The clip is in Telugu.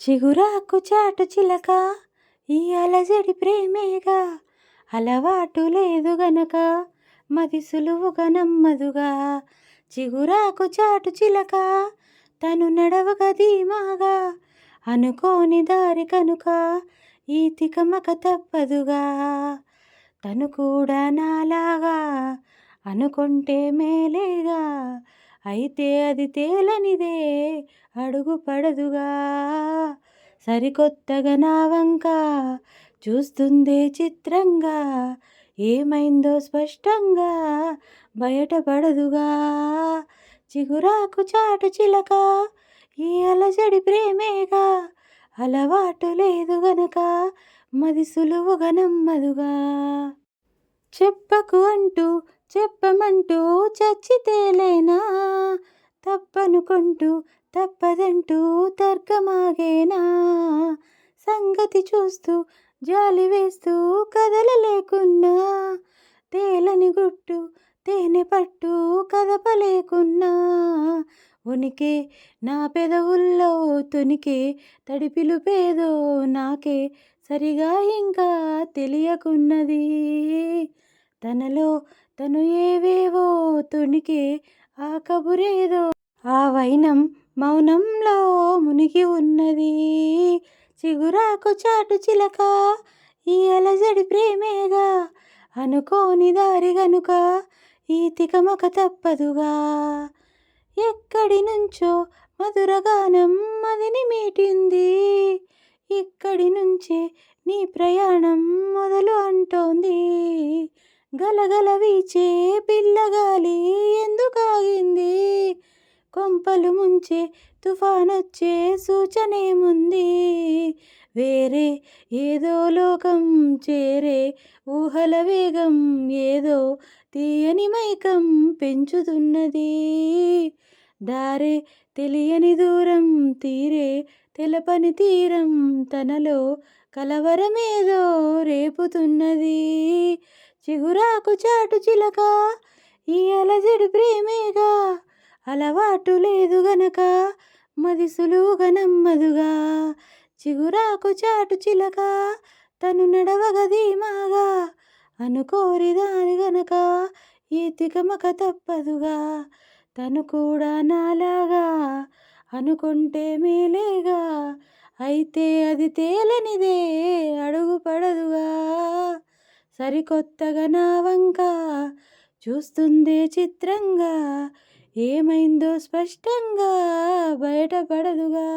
చిగురాకు చాటు చిలక ఈ అలజడి ప్రేమేగా అలవాటు లేదు గనక మది సులువుగా నమ్మదుగా. చిగురాకు చాటు చిలక తను నడవక ధీమాగా అనుకోని దారి కనుక ఈ తికమక తప్పదుగా. తను కూడా నాలాగా అనుకుంటే మేలేగా అయితే అది తేలనిదే అడుగు పడదుగా. సరికొత్తగా నా వంక చూస్తుందే చిత్రంగా ఏమైందో స్పష్టంగా బయటపడదుగా చిగురాకు చాటు చిలక ఈ అలజడి ప్రేమేగా అలవాటు లేదు గనక మది సులువుగా నమ్మదుగా. చెప్పకు అంటూ చెప్పమంటూ చచ్చితేలేనా? తప్పనుకుంటూ తప్పదంటూ తర్కమాగేనా? సంగతి చూస్తూ జాలి వేస్తూ కదలలేకున్నా తేలని గుట్టు తేనె పట్టు కదపలేకున్నా ఉనికి నా పెదవుల్లో తునికే తడిపిలు పేదో నాకే సరిగా ఇంకా తెలియకున్నది. తనలో తను ఏవేవో తునికి ఆ కబురేదో ఆ వైనం మౌనంలో మునిగి ఉన్నది. చిగురాకు చాటు చిలక ఈ అలజడి ప్రేమేగా అనుకోని దారి గనుక ఈ తికమక తప్పదుగా. ఎక్కడి నుంచో మధురగానం మదిని మీటింది. ఇక్కడి నుంచే నీ ప్రయాణం మొదలు అంటోంది. గలగల వీచే పిల్లగాలి ఎందుకాగింది? కొంపలు ముంచే తుఫానొచ్చే సూచనేముంది వేరే ఏదో లోకం చేరే ఊహల వేగం ఏదో తీయని మైకం పెంచుతున్నది. దారే తెలియని దూరం తీరే తెలపని తీరం తనలో కలవరమేదో రేపుతున్నది. చిగురాకు చాటు చిలక ఈ అలజడి ప్రేమేగా అలవాటు లేదు గనక మది సులువుగా నమ్మదుగా. చిగురాకు చాటు చిలక తను నడవగ ధీమాగా అనుకోరి దాని గనక ఈ తికమక తప్పదుగా. తను కూడా నాలాగా అనుకుంటే మేలేగా అయితే అది తేలనిదే అడుగు పడదుగా. సరికొత్తగా నా వంక చూస్తుందే చిత్రంగా ఏమైందో స్పష్టంగా బయటపడదుగా.